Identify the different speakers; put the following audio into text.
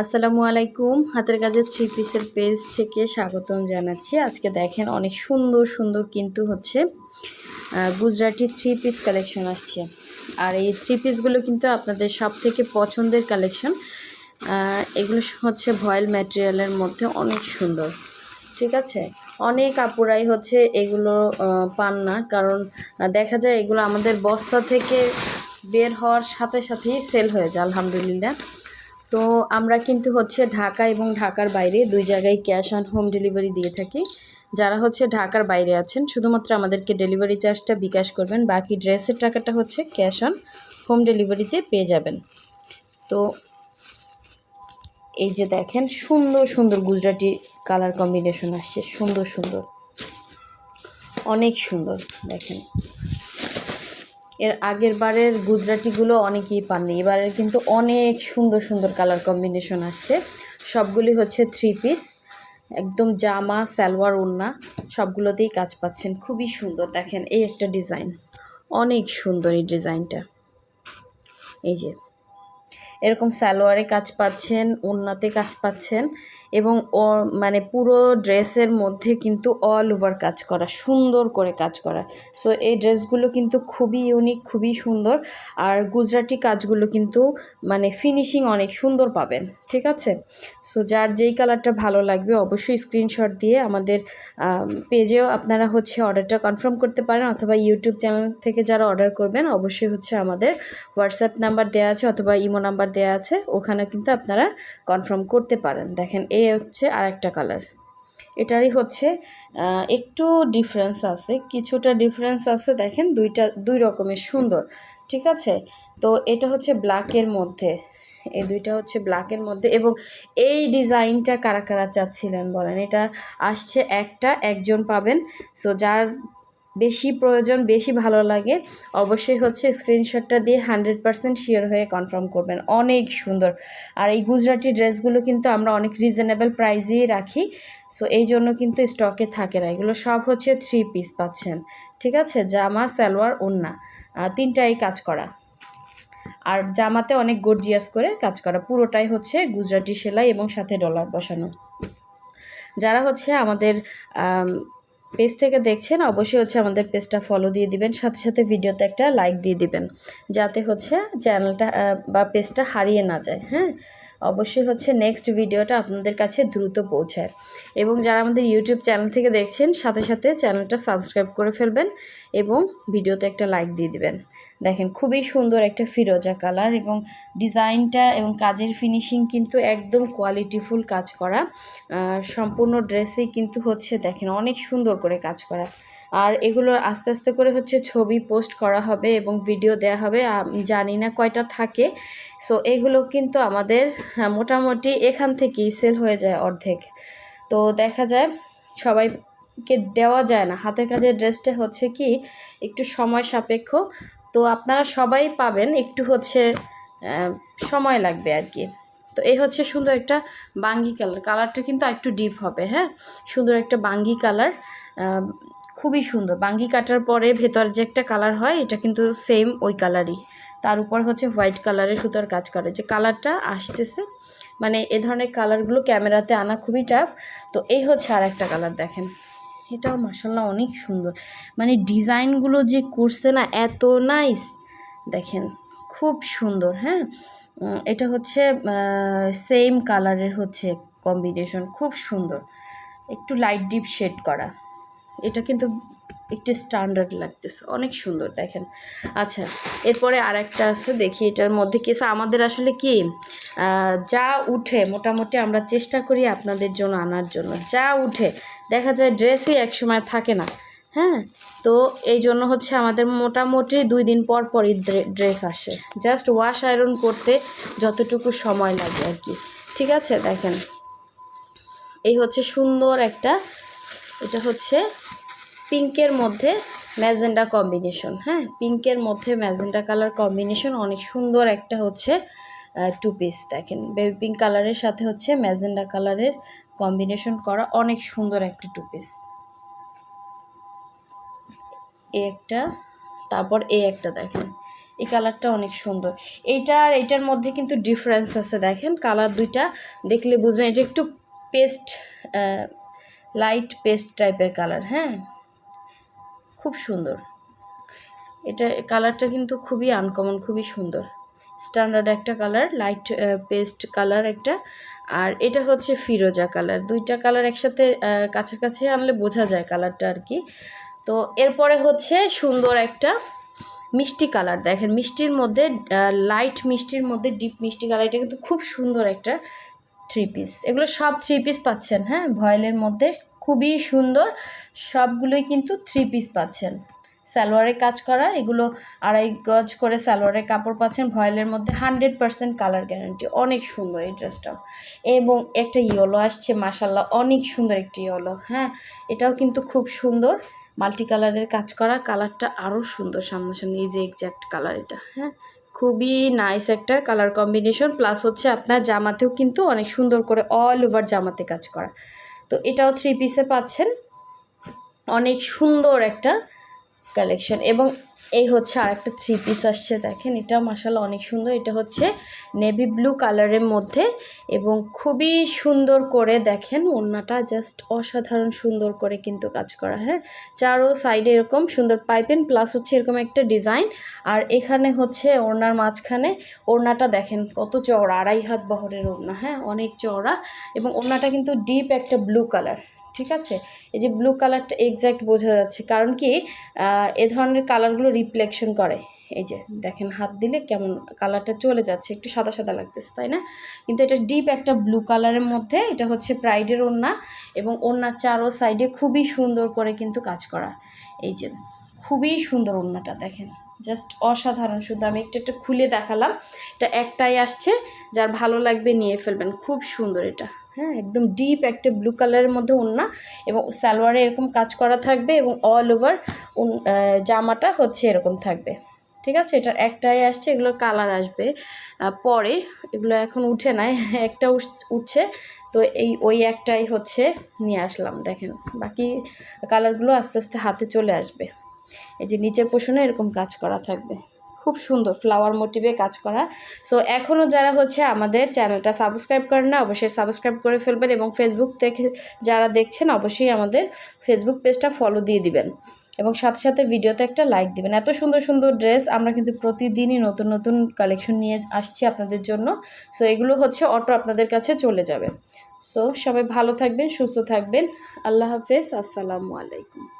Speaker 1: আসসালামু আলাইকুম। হাতের কাজের থ্রি পিসের পেজ থেকে স্বাগতম জানাচ্ছি। আজকে দেখেন অনেক সুন্দর সুন্দর কিন্তু হচ্ছে গুজরাটি থ্রি পিস কালেকশন আসছে। আর এই থ্রি পিসগুলো কিন্তু আপনাদের সব থেকে পছন্দের কালেকশন এগুলো হচ্ছে ভয়েল ম্যাটেরিয়ালের মধ্যে অনেক সুন্দর। ঠিক আছে? অনেক আপুরাই হচ্ছে এগুলো পান না। কারণ দেখা যায় এগুলো আমাদের বস্তা থেকে বের হওয়ার সাথে সাথেই সেল হয়ে যায়, আলহামদুলিল্লাহ। তো আমরা কিন্তু হচ্ছে ঢাকা এবং ঢাকার বাইরে দুই জায়গায় ক্যাশ অন হোম ডেলিভারি দিয়ে থাকি। যারা হচ্ছে ঢাকার বাইরে আছেন, শুধুমাত্র আমাদেরকে ডেলিভারি চার্জটা বিকাশ করবেন, বাকি ড্রেসের টাকাটা হচ্ছে ক্যাশ অন হোম ডেলিভারিতে পেয়ে যাবেন। তো এই যে দেখেন, সুন্দর সুন্দর গুজরাটি কালার কম্বিনেশন আসছে, সুন্দর সুন্দর। অনেক সুন্দর, দেখেন। এর আগের বারের গুজরাটিগুলো অনেকেই পাননি। এবারের কিন্তু অনেক সুন্দর সুন্দর কালার কম্বিনেশন আসছে। সবগুলি হচ্ছে থ্রি পিস একদম জামা, সালোয়ার, ওড়না, সবগুলোতেই কাজ পাচ্ছেন। খুবই সুন্দর। দেখেন, এই একটা ডিজাইন অনেক সুন্দর এই ডিজাইনটা এই যে। এরকম সালোয়ারে কাজ পাচ্ছেন, ওড়নাতে কাজ পাচ্ছেন এবং ও মানে পুরো ড্রেসের মধ্যে কিন্তু অল ওভার কাজ করা, সুন্দর করে কাজ করা। সো এই ড্রেসগুলো কিন্তু খুবই ইউনিক খুবই সুন্দর আর গুজরাটি কাজগুলো কিন্তু মানে ফিনিশিং অনেক সুন্দর পাবেন, ঠিক আছে? সো যার যেই কালারটা ভালো লাগবে অবশ্যই স্ক্রিনশট দিয়ে আমাদের পেজেও আপনারা হচ্ছে অর্ডারটা কনফার্ম করতে পারেন অথবা ইউটিউব চ্যানেল থেকে যারা অর্ডার করবেন, অবশ্যই হচ্ছে আমাদের হোয়াটসঅ্যাপ নাম্বার দেওয়া আছে অথবা ইমো নাম্বার দেওয়া আছে, ওখানে কিন্তু আপনারা কনফার্ম করতে পারেন। দেখেন, এ হচ্ছে আরেকটা কালার এটারই হচ্ছে একটু ডিফারেন্স আছে, কিছুটা ডিফারেন্স আছে, দেখেন, দুইটা, দুই রকমের সুন্দর, ঠিক আছে? তো এটা হচ্ছে ব্ল্যাকের মধ্যে, এই দুইটা হচ্ছে ব্ল্যাকের মধ্যে, এবং এই ডিজাইনটা কারা কারা চাচ্ছিলেন বলেন? এটা আসছে একটা, একজন পাবেন সো যার বেশি প্রয়োজন বেশি ভালো লাগে অবশ্যই হচ্ছে স্ক্রিনশটটা দিয়ে হান্ড্রেড পারসেন্ট শিওর হয়ে কনফার্ম করবেন। অনেক সুন্দর। আর এই গুজরাটি ড্রেসগুলো কিন্তু আমরা অনেক রিজনেবল প্রাইসেই রাখি। সো এই জন্য কিন্তু স্টকে থাকে না। এগুলো সব হচ্ছে থ্রি পিস পাচ্ছেন। ঠিক আছে? জামা সালোয়ার আহ, তিনটাই কাজ করা। আর জামাতে অনেক গর্জিয়াস করে কাজ করা। পুরোটাই হচ্ছে গুজরাটি সেলাই এবং সাথে ডলার বসানো। যারা হচ্ছে আমাদের পেজ থেকে দেখছেন, অবশ্যই হচ্ছে আমাদের পেজটা ফলো দিয়ে দিবেন। সাথে সাথে ভিডিওতে একটা লাইক দিয়ে দিবেন, যাতে হচ্ছে চ্যানেলটা বা পেজটা হারিয়ে না যায় হ্যাঁ? অবশ্যই হচ্ছে নেক্সট ভিডিওটা আপনাদের কাছে দ্রুত পৌঁছায়। এবং যারা আমাদের ইউটিউব চ্যানেল থেকে দেখছেন, সাথে সাথে চ্যানেলটা সাবস্ক্রাইব করে ফেলবেন এবং ভিডিওতে একটা লাইক দিয়ে দিবেন। দেখেন খুবই সুন্দর একটা ফিরোজা কালার এবং ডিজাইনটা এবং কাজের ফিনিশিং কিন্তু একদম কোয়ালিটিফুল কাজ করা। সম্পূর্ণ ড্রেসেই কিন্তু হচ্ছে দেখেন অনেক সুন্দর করে কাজ করা। আর এগুলো আস্তে আস্তে করে হচ্ছে ছবি পোস্ট করা হবে এবং ভিডিও দেওয়া হবে। আমি জানি না কয়টা থাকে। সো এগুলো কিন্তু আমাদের হ্যাঁ, মোটামুটি এখান থেকেই সেল হয়ে যায় অর্ধেক। তো দেখা যায় সবাইকে দেওয়া যায় না। হাতের কাজের ড্রেসটা হচ্ছে কি একটু সময় সাপেক্ষ। তো আপনারা সবাই পাবেন, একটু হচ্ছে সময় লাগবে আর কি তো এই হচ্ছে সুন্দর একটা বাঙ্গি কালার। কালারটা কিন্তু আরেকটু ডিপ হবে হ্যাঁ? সুন্দর একটা বাঙ্গি কালার খুবই সুন্দর। বাঙ্গি কাটার পরে ভেতর যে একটা কালার হয়, এটা কিন্তু সেম ওই কালারই। তার উপর হচ্ছে হোয়াইট কালারে সুতোর কাজ করে। যে কালারটা আসতেছে মানে এ ধরনের কালারগুলো ক্যামেরাতে আনা খুবই টাফ তো এই হচ্ছে আর একটা কালার দেখেন। এটাও মাসাল্লাহ অনেক সুন্দর। মানে ডিজাইনগুলো যে করছে না, এত নাইস দেখেন, খুব সুন্দর হ্যাঁ? এটা হচ্ছে সেম কালারের হচ্ছে কম্বিনেশন খুব সুন্দর। একটু লাইট ডিপ শেড করা। এটা কিন্তু একটু স্ট্যান্ডার্ড লাগতেছে, অনেক সুন্দর, দেখেন। আচ্ছা এরপরে আর একটা আছে, দেখি এটার মধ্যে কি আছে। আমাদের আসলে কি যা উঠে মোটামুটি আমরা চেষ্টা করি আপনাদের জন্য আনার জন্য। যা উঠে, দেখা যায় ড্রেসই একসময় থাকে না। হ্যাঁ? তো এই জন্য হচ্ছে আমাদের মোটামুটি দুই দিন পর পরই ড্রেস আসে। জাস্ট ওয়াশ আয়রন করতে যতটুকু সময় লাগে আর কি। ঠিক আছে? দেখেন। এই হচ্ছে সুন্দর একটা, এটা হচ্ছে পিঙ্কের মধ্যে ম্যাজেন্ডা কম্বিনেশন। হ্যাঁ? পিঙ্কের মধ্যে ম্যাজেন্ডা কালার কম্বিনেশন অনেক সুন্দর একটা হচ্ছে টু পিস দেখেন। বেবি পিঙ্ক কালারের সাথে হচ্ছে ম্যাজেন্ডা কালারের কম্বিনেশন করা অনেক সুন্দর একটা টু পিস এ একটা, তারপর এ একটা দেখেন। এই কালারটা অনেক সুন্দর। এইটা আর এইটার মধ্যে কিন্তু ডিফারেন্স আছে দেখেন। কালার দুইটা দেখলে বুঝবেন, এটা একটু পেস্ট লাইট পেস্ট টাইপের কালার হ্যাঁ? খুব সুন্দর। এটা কালারটা কিন্তু খুবই আনকমন খুবই সুন্দর। স্ট্যান্ডার্ড একটা কালার, লাইট পেস্ট কালার একটা। আর এটা হচ্ছে ফিরোজা কালার। দুইটা কালার একসাথে কাছাকাছি আনলে বোঝা যায় কালারটা আর কি। তো এরপরে হচ্ছে সুন্দর একটা মিষ্টি কালার। দেখেন, মিষ্টির মধ্যে লাইট মিষ্টির মধ্যে ডিপ মিষ্টি কালার। এটা কিন্তু খুব সুন্দর একটা থ্রি পিস এগুলো সব থ্রি পিস পাচ্ছেন হ্যাঁ? ভয়েলের মধ্যে খুবই সুন্দর। সবগুলোই কিন্তু থ্রি পিস পাচ্ছেন। সালোয়ারে কাজ করা, এগুলো আড়াই গজ করে সালোয়ারের কাপড় পাচ্ছেন, ভয়েলের মধ্যে হান্ড্রেড পার্সেন্ট কালার গ্যারান্টি, অনেক সুন্দর এই ড্রেসটা। এবং একটা ইয়েলো আসছে মাসাল্লাহ অনেক সুন্দর একটি ইয়েলো হ্যাঁ এটাও কিন্তু খুব সুন্দর মাল্টি কালারের কাজ করা, কালারটা আরও সুন্দর সামনাসামনি, এই যে এক্স্যাক্ট কালার এটা হ্যাঁ খুবই নাইস একটা কালার কম্বিনেশন প্লাস হচ্ছে আপনার জামাতেও কিন্তু অনেক সুন্দর করে অল ওভার জামাতে কাজ করা। তো এটাও থ্রি পিসে পাচ্ছেন, অনেক সুন্দর একটা কালেকশন এবং এই হচ্ছে আরেকটা থ্রি পিস আসছে, দেখেন এটা মাসাল্লাহ অনেক সুন্দর। এটা হচ্ছে নেভি ব্লু কালারের মধ্যে এবং খুবই সুন্দর করে দেখেন, ওড়নাটা জাস্ট অসাধারণ সুন্দর করে কিন্তু কাজ করা হ্যাঁ? চারো সাইডে এরকম সুন্দর পাইপেন প্লাস হচ্ছে এরকম একটা ডিজাইন আর এখানে হচ্ছে ওড়নার মাঝখানে, ওড়নাটা দেখেন, কত চওড়া, আড়াই হাত বহরের ওড়না হ্যাঁ? অনেক চওড়া এবং ওড়নাটা কিন্তু ডিপ একটা ব্লু কালার ঠিক আছে? এই যে ব্লু কালারটা এক্স্যাক্ট বোঝা যাচ্ছে। কারণ কি এ ধরনের কালারগুলো রিফ্লেকশন করে। এই যে দেখেন, হাত দিলে কেমন কালারটা চলে যাচ্ছে, একটু সাদা সাদা লাগতেছে, তাই না? কিন্তু এটা ডিপ একটা ব্লু কালারের মধ্যে এটা হচ্ছে প্রাইডের ওড়না এবং ওড়নার চারো সাইডে খুবই সুন্দর করে কিন্তু কাজ করা। এই যে খুবই সুন্দর ওড়নাটা, দেখেন। জাস্ট অসাধারণ সুন্দর। আমি একটু একটু খুলে দেখালাম। এটা একটাই আসছে, যার ভালো লাগবে নিয়ে ফেলবেন। খুব সুন্দর এটা। হ্যাঁ একদম ডিপ একটা ব্লু কালারের মধ্যে ওড়না এবং সালোয়ারে এরকম কাজ করা থাকবে এবং অল ওভার জামাটা হচ্ছে এরকম থাকবে। ঠিক আছে? এটার একটাই আসছে এগুলোর কালার আসবে। পরে এগুলো এখন উঠে নাই, একটা উঠ- উঠছে। তো এই, ওই একটাই হচ্ছে, নিয়ে আসলাম, দেখেন। বাকি কালারগুলো আস্তে আস্তে হাতে চলে আসবে। এই যে নিচের পোষণে এরকম কাজ করা থাকবে। খুব সুন্দর ফ্লাওয়ার মোটিভে কাজ করা। সো এখনও যারা হচ্ছে আমাদের চ্যানেলটা সাবস্ক্রাইব করেন না, অবশ্যই সাবস্ক্রাইব করে ফেলবেন এবং ফেসবুক থেকে যারা দেখছেন, অবশ্যই আমাদের ফেসবুক পেজটা ফলো দিয়ে দিবেন। এবং সাথে সাথে ভিডিওতে একটা লাইক দিবেন। এত সুন্দর সুন্দর ড্রেস আমরা কিন্তু প্রতিদিনই নতুন নতুন কালেকশন নিয়ে আসছি আপনাদের জন্য। সো এগুলো হচ্ছে অটো আপনাদের কাছে চলে যাবে। সো সবাই ভালো থাকবেন, সুস্থ থাকবেন। আল্লাহ হাফেজ, আসসালামু আলাইকুম।